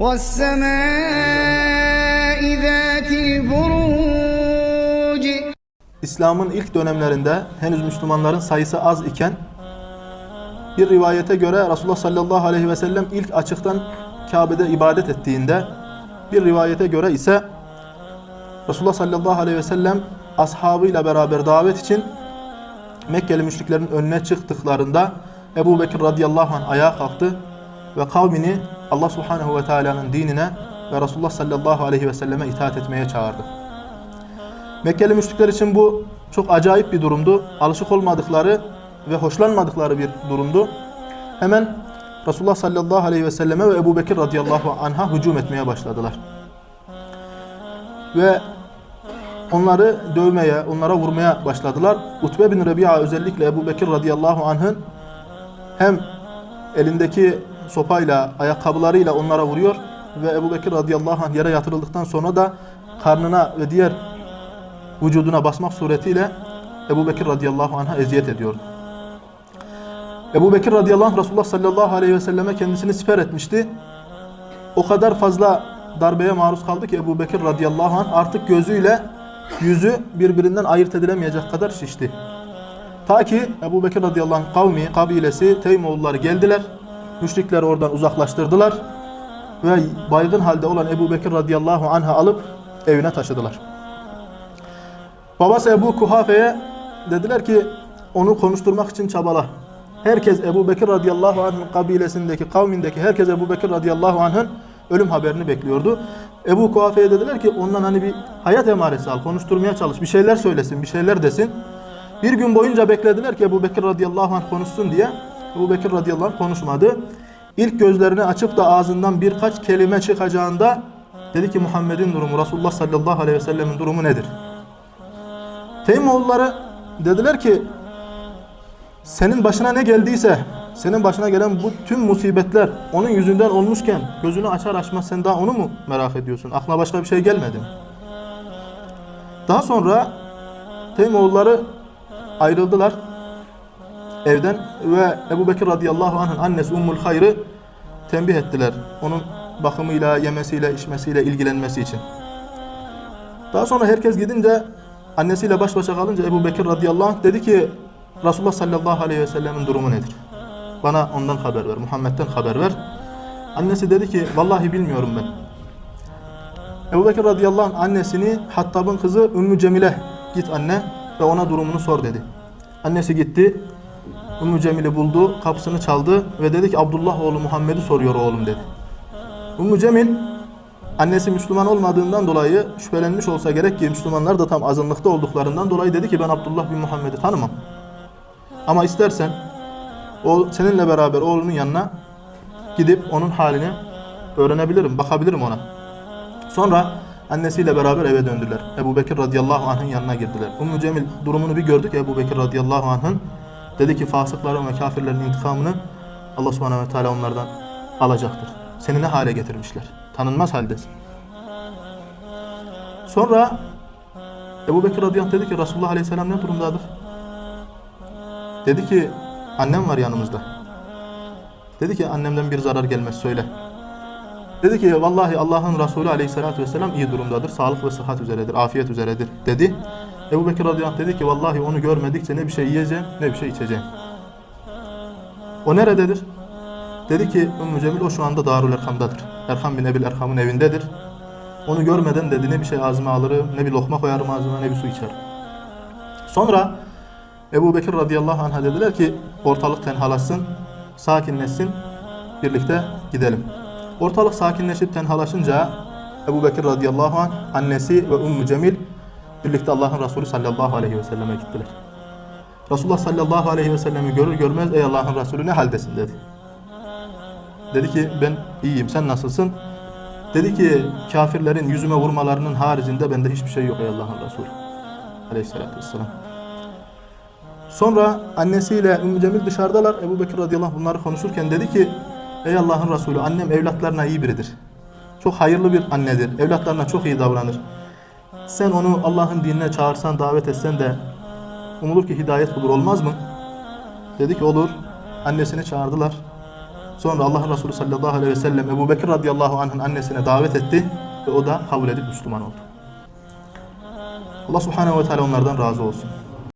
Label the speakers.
Speaker 1: وَالسَّمَاءِ ذَاتِ الْبُرُوجِ
Speaker 2: İslam'ın ilk dönemlerinde henüz Müslümanların sayısı az iken bir rivayete göre Resulullah sallallahu aleyhi ve sellem ilk açıktan Kabe'de ibadet ettiğinde bir rivayete göre ise Resulullah sallallahu aleyhi ve sellem ashabıyla beraber davet için Mekkeli müşriklerin önüne çıktıklarında Ebu Bekir radıyallahu anh ayağa kalktı ve kavmini Allah subhanehu ve teala'nın dinine ve Resulullah sallallahu aleyhi ve selleme itaat etmeye çağırdı. Mekkeli müşrikler için bu çok acayip bir durumdu. Alışık olmadıkları ve hoşlanmadıkları bir durumdu. Hemen Resulullah sallallahu aleyhi ve selleme ve Ebu Bekir radıyallahu anh'a hücum etmeye başladılar. Ve onları dövmeye, onlara vurmaya başladılar. Utbe bin Rebi'a özellikle Ebu Bekir radıyallahu anh'ın hem elindeki sopayla, ayakkabılarıyla onlara vuruyor ve Ebu Bekir radıyallahu anh yere yatırıldıktan sonra da karnına ve diğer vücuduna basmak suretiyle Ebu Bekir radıyallahu anh'a eziyet ediyordu. Ebu Bekir radıyallahu anh Resulullah sallallahu aleyhi ve selleme kendisini siper etmişti. O kadar fazla darbeye maruz kaldı ki Ebu Bekir radıyallahu anh artık gözüyle yüzü birbirinden ayırt edilemeyecek kadar şişti. Ta ki Ebu Bekir radıyallahu anh kavmi, kabilesi, Teymoğulları geldiler. Müşrikleri oradan uzaklaştırdılar. Ve baygın halde olan Ebu Bekir radıyallahu anh'ı alıp evine taşıdılar. Babası Ebu Kuhafe'ye dediler ki onu konuşturmak için çabala. Herkes Ebu Bekir radıyallahu anh'ın kabilesindeki, kavmindeki herkes Ebu Bekir radıyallahu anh'ın ölüm haberini bekliyordu. Ebu Kuhafe'ye dediler ki ondan hani bir hayat emaresi al, konuşturmaya çalış, bir şeyler söylesin, bir şeyler desin. Bir gün boyunca beklediler ki Ebu Bekir radıyallahu anh konuşsun diye. Ebu Bekir radıyallahu anh konuşmadı. İlk gözlerini açıp da ağzından birkaç kelime çıkacağında dedi ki Muhammed'in durumu, Resulullah sallallahu aleyhi ve sellemin durumu nedir? Teymoğulları dediler ki senin başına ne geldiyse, senin başına gelen bu tüm musibetler onun yüzünden olmuşken gözünü açar açmaz sen daha onu mu merak ediyorsun? Aklına başka bir şey gelmedi mi? Daha sonra Teymoğulları ayrıldılar evden ve Ebu Bekir radıyallahu anh'ın annesi Ummul Hayr'ı tembih ettiler. Onun bakımıyla, yemesiyle, içmesiyle ilgilenmesi için. Daha sonra herkes gidince annesiyle baş başa kalınca Ebu Bekir radıyallahu anh dedi ki Resulullah sallallahu aleyhi ve sellemin durumu nedir? Bana ondan haber ver, Muhammed'den haber ver. Annesi dedi ki vallahi bilmiyorum ben. Ebu Bekir radıyallahu anh annesini Hattab'ın kızı Ümmü Cemile git anne ve ona durumunu sor dedi. Annesi gitti. Ümmü Cemil'i buldu, kapısını çaldı ve dedi ki Abdullah oğlu Muhammed'i soruyor oğlum dedi. Ümmü Cemil annesi Müslüman olmadığından dolayı şüphelenmiş olsa gerek ki Müslümanlar da tam azınlıkta olduklarından dolayı dedi ki ben Abdullah bin Muhammed'i tanımam. Ama istersen o seninle beraber oğlunun yanına gidip onun halini öğrenebilirim, bakabilirim ona. Sonra annesiyle beraber eve döndüler. Ebu Bekir radıyallahu anh'ın yanına girdiler. Ümmü Cemil durumunu bir gördük Ebu Bekir radıyallahu anh'ın. Dedi ki fasıkların ve kafirlerin intikamını Allah subhanahu ve teala onlardan alacaktır. Seni ne hale getirmişler? Tanınmaz haldesin. Sonra Ebu Bekir radıyallahu dedi ki Resulullah aleyhisselam ne durumdadır? Dedi ki annem var yanımızda. Dedi ki annemden bir zarar gelmez söyle. Dedi ki vallahi Allah'ın Resulü aleyhissalatü vesselam iyi durumdadır. Sağlık ve sıhhat üzeredir, afiyet üzeredir dedi. Ebu Bekir radıyallahu dedi ki vallahi onu görmedikçe ne bir şey yiyeceğim ne bir şey içeceğim. O nerededir? Dedi ki Ümmü Cemil o şu anda Darül Erkam'dadır. Erkam bin Ebil Erkam'ın evindedir. Onu görmeden dedi ne bir şey ağzıma alırım, ne bir lokma koyarım ağzıma, ne bir su içerim. Sonra Ebu Bekir radıyallahu anh'a dediler ki ortalık tenhalaşsın, sakinleşsin, birlikte gidelim. Ortalık sakinleşip tenhalaşınca Ebu Bekir radıyallahu anh, annesi ve Ümmü Cemil birlikte Allah'ın Resulü sallallahu aleyhi ve selleme gittiler. Resulullah sallallahu aleyhi ve sellemi görür görmez ey Allah'ın Resulü ne haldesin dedi. Dedi ki ben iyiyim sen nasılsın? Dedi ki kafirlerin yüzüme vurmalarının haricinde bende hiçbir şey yok ey Allah'ın Resulü. Aleyhissalatü vesselam. Sonra annesiyle Ümmü Cemil dışarıdalar. Ebu Bekir radıyallahu anh bunları konuşurken dedi ki Ey Allah'ın Resulü annem evlatlarına iyi biridir. Çok hayırlı bir annedir. Evlatlarına çok iyi davranır. Sen onu Allah'ın dinine çağırsan, davet etsen de umulur ki hidayet bulur olmaz mı? Dedi ki olur. Annesini çağırdılar. Sonra Allah Resulü sallallahu aleyhi ve sellem Ebu Bekir radıyallahu anh'ın annesine davet etti ve o da kabul edip Müslüman oldu. Allah subhanehu ve teala onlardan razı olsun.